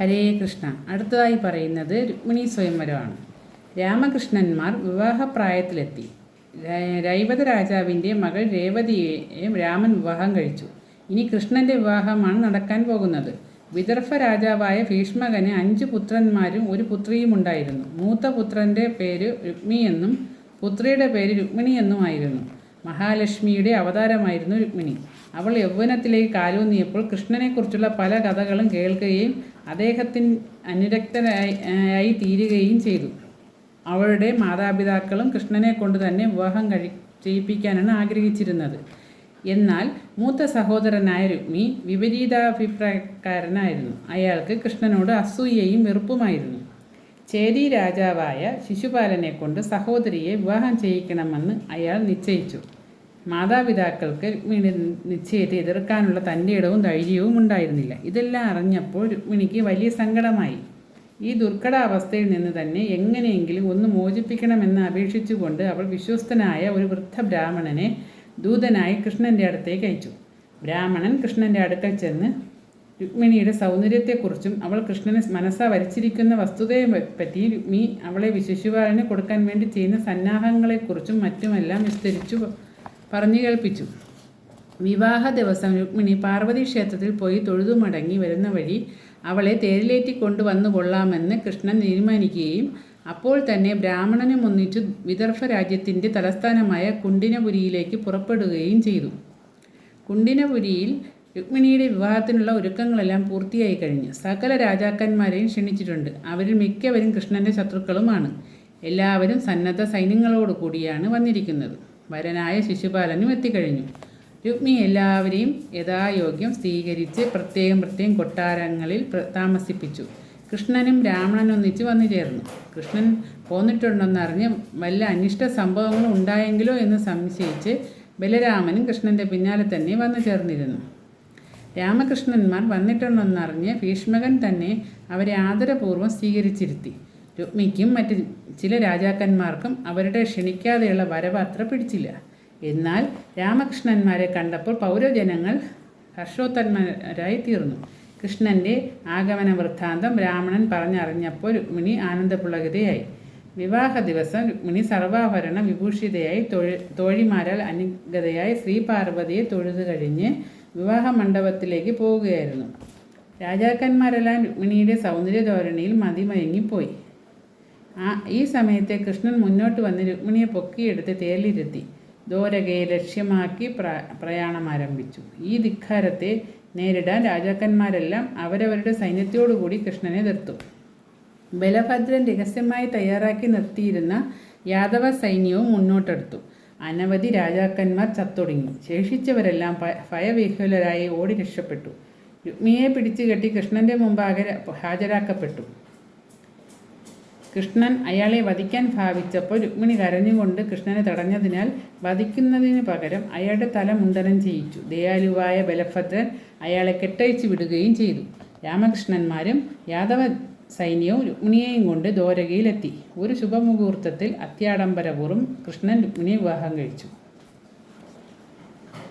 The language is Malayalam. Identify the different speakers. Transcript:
Speaker 1: ഹരേ കൃഷ്ണ. അടുത്തതായി പറയുന്നത് രുക്മിണി സ്വയംവരമാണ്. രാമകൃഷ്ണന്മാർ വിവാഹപ്രായത്തിലെത്തി. രൈവത രാജാവിന്റെ മകൾ രേവതിയെ രാമൻ വിവാഹം കഴിച്ചു. ഇനി കൃഷ്ണന്റെ വിവാഹമാണ് നടക്കാൻ പോകുന്നത്. വിദർഭ രാജാവായ ഭീഷ്മകന് അഞ്ച് പുത്രന്മാരും ഒരു പുത്രിയും ഉണ്ടായിരുന്നു. മൂത്ത പുത്രന്റെ പേര് രുക്മി എന്നും പുത്രിയുടെ പേര് രുക്മിണി എന്നുമായിരുന്നു മഹാലക്ഷ്മിയുടെ അവതാരമായിരുന്നു രുക്മിണി. അവൾ യൗവനത്തിലേക്ക് കാലൂന്നിയപ്പോൾ കൃഷ്ണനെക്കുറിച്ചുള്ള പല കഥകളും കേൾക്കുകയും അദ്ദേഹത്തിന് അനുരക്തരായി തീരുകയും ചെയ്തു. അവളുടെ മാതാപിതാക്കളും കൃഷ്ണനെ കൊണ്ട് തന്നെ വിവാഹം കഴി ചെയ്യിപ്പിക്കാനാണ് ആഗ്രഹിച്ചിരുന്നത്. എന്നാൽ മൂത്ത സഹോദരനായ രുക്മി വിപരീതാഭിപ്രായക്കാരനായിരുന്നു. അയാൾക്ക് കൃഷ്ണനോട് അസൂയയും വെറുപ്പുമായിരുന്നു. ചേരി രാജാവായ ശിശുപാലനെ കൊണ്ട് സഹോദരിയെ വിവാഹം ചെയ്യിക്കണമെന്ന് അയാൾ നിശ്ചയിച്ചു. മാതാപിതാക്കൾക്ക് നിശ്ചയത്തെ എതിർക്കാനുള്ള തന്റെ ഇടവും ധൈര്യവും ഉണ്ടായിരുന്നില്ല. ഇതെല്ലാം അറിഞ്ഞപ്പോൾ രുക്മിണിക്ക് വലിയ സങ്കടമായി. ഈ ദുർഘടാവസ്ഥയിൽ നിന്ന് തന്നെ എങ്ങനെയെങ്കിലും ഒന്ന് മോചിപ്പിക്കണമെന്ന് അപേക്ഷിച്ചുകൊണ്ട് അവൾ വിശ്വസ്തനായ ഒരു വൃദ്ധ ബ്രാഹ്മണനെ ദൂതനായി കൃഷ്ണന്റെ അടുത്തേക്ക് അയച്ചു. ബ്രാഹ്മണൻ കൃഷ്ണന്റെ അടുക്കൽ ചെന്ന് രുക്മിണിയുടെ സൗന്ദര്യത്തെക്കുറിച്ചും അവൾ കൃഷ്ണനെ മനസ്സാ വരച്ചിരിക്കുന്ന വസ്തുതയെ പറ്റി രുക്മി അവളെ വിശിശുപാലന് കൊടുക്കാൻ വേണ്ടി ചെയ്യുന്ന സന്നാഹങ്ങളെക്കുറിച്ചും മറ്റുമെല്ലാം വിസ്തരിച്ചു പറഞ്ഞു കേൾപ്പിച്ചു. വിവാഹ ദിവസം രുക്മിണി പാർവതി ക്ഷേത്രത്തിൽ പോയി തൊഴുതു മടങ്ങി വരുന്ന വഴി അവളെ തേരിലേറ്റി കൊണ്ടുവന്നു കൊള്ളാമെന്ന് കൃഷ്ണൻ തീരുമാനിക്കുകയും അപ്പോൾ തന്നെ ബ്രാഹ്മണനും ഒന്നിച്ചു വിദർഭ രാജ്യത്തിന്റെ തലസ്ഥാനമായ കുണ്ടിനപുരിയിലേക്ക് പുറപ്പെടുകയും ചെയ്തു. കുണ്ടിനപുരിയിൽ രുക്മിണിയുടെ വിവാഹത്തിനുള്ള ഒരുക്കങ്ങളെല്ലാം പൂർത്തിയായി കഴിഞ്ഞു. സകല രാജാക്കന്മാരെയും ക്ഷണിച്ചിട്ടുണ്ട്. അവരിൽ മിക്കവരും കൃഷ്ണന്റെ ശത്രുക്കളുമാണ്. എല്ലാവരും സന്നദ്ധ സൈന്യങ്ങളോട് കൂടിയാണ് വന്നിരിക്കുന്നത്. വരനായ ശിശുപാലനും എത്തിക്കഴിഞ്ഞു. രുക്മി എല്ലാവരെയും യഥായോഗ്യം സ്വീകരിച്ച് പ്രത്യേകം പ്രത്യേകം കൊട്ടാരങ്ങളിൽ താമസിപ്പിച്ചു. കൃഷ്ണനും രാമണനും ഒന്നിച്ച് വന്നു ചേർന്നു. കൃഷ്ണൻ പോന്നിട്ടുണ്ടെന്നറിഞ്ഞ് വല്ല അനിഷ്ട സംഭവങ്ങളും ഉണ്ടായെങ്കിലോ എന്ന് സംശയിച്ച് ബലരാമനും കൃഷ്ണന്റെ പിന്നാലെ തന്നെ വന്നു ചേർന്നിരുന്നു. രാമകൃഷ്ണന്മാർ വന്നിട്ടുണ്ടെന്നറിഞ്ഞ് ഭീഷ്മകൻ തന്നെ അവരെ ആദരപൂർവം സ്വീകരിച്ചിരുത്തി. രുക്മിക്കും മറ്റ് ചില രാജാക്കന്മാർക്കും അവരുടെ ക്ഷണിക്കാതെയുള്ള വരവ് അത്ര പിടിച്ചില്ല. എന്നാൽ രാമകൃഷ്ണന്മാരെ കണ്ടപ്പോൾ പൗരജനങ്ങൾ ഹർഷോത്തന്മാരായി തീർന്നു. കൃഷ്ണന്റെ ആഗമന വൃത്താന്തം ബ്രാഹ്മണൻ പറഞ്ഞറിഞ്ഞപ്പോൾ രുക്മിണി ആനന്ദപുളകിതയായി. വിവാഹ ദിവസം രുക്മിണി സർവാഭരണ വിഭൂഷിതയായി തൊഴി തോഴിമാരാൽ അനുഗതയായി ശ്രീ പാർവതിയെ തൊഴുതു കഴിഞ്ഞ് വിവാഹ മണ്ഡപത്തിലേക്ക് പോവുകയായിരുന്നു രാജാക്കന്മാരെല്ലാം രുക്മിണിയുടെ സൗന്ദര്യ ധോരണിയിൽ മതിമയങ്ങിപ്പോയി. ആ ഈ സമയത്തെ കൃഷ്ണൻ മുന്നോട്ട് വന്ന് രുക്മിണിയെ പൊക്കിയെടുത്ത് തേലിരുത്തി ദ്വാരകയെ ലക്ഷ്യമാക്കി പ്ര പ്രയാണം ആരംഭിച്ചു ഈ ധിക്കാരത്തെ നേരിടാൻ രാജാക്കന്മാരെല്ലാം അവരവരുടെ സൈന്യത്തോടുകൂടി കൃഷ്ണനെ നിർത്തും. ബലഭദ്രൻ രഹസ്യമായി തയ്യാറാക്കി നിർത്തിയിരുന്ന യാദവ സൈന്യവും മുന്നോട്ടെടുത്തു. അനവധി രാജാക്കന്മാർ ചത്തൊടുങ്ങി. ശേഷിച്ചവരെല്ലാം ഭയവിഹുലരായി ഓടി രക്ഷപ്പെട്ടു. രുക്മിയെ പിടിച്ചു കെട്ടി കൃഷ്ണന്റെ മുമ്പാകെ ഹാജരാക്കപ്പെട്ടു. കൃഷ്ണൻ അയാളെ വധിക്കാൻ ഭാവിച്ചപ്പോൾ രുക്മിണി കരഞ്ഞുകൊണ്ട് കൃഷ്ണനെ തടഞ്ഞതിനാൽ വധിക്കുന്നതിന് പകരം അയാളുടെ തല മുണ്ടനം ചെയ്യിച്ചു. ദയാലുവായ ബലഭദ്രൻ അയാളെ കെട്ടഴിച്ചു വിടുകയും ചെയ്തു. രാമകൃഷ്ണന്മാരും യാദവ സൈന്യവും രുക്മിണിയെയും കൊണ്ട് ദ്വാരകയിലെത്തി. ഒരു ശുഭമുഹൂർത്തത്തിൽ അത്യാഡംബരപൂർവം കൃഷ്ണൻ രുക്മിണിയെ വിവാഹം കഴിച്ചു.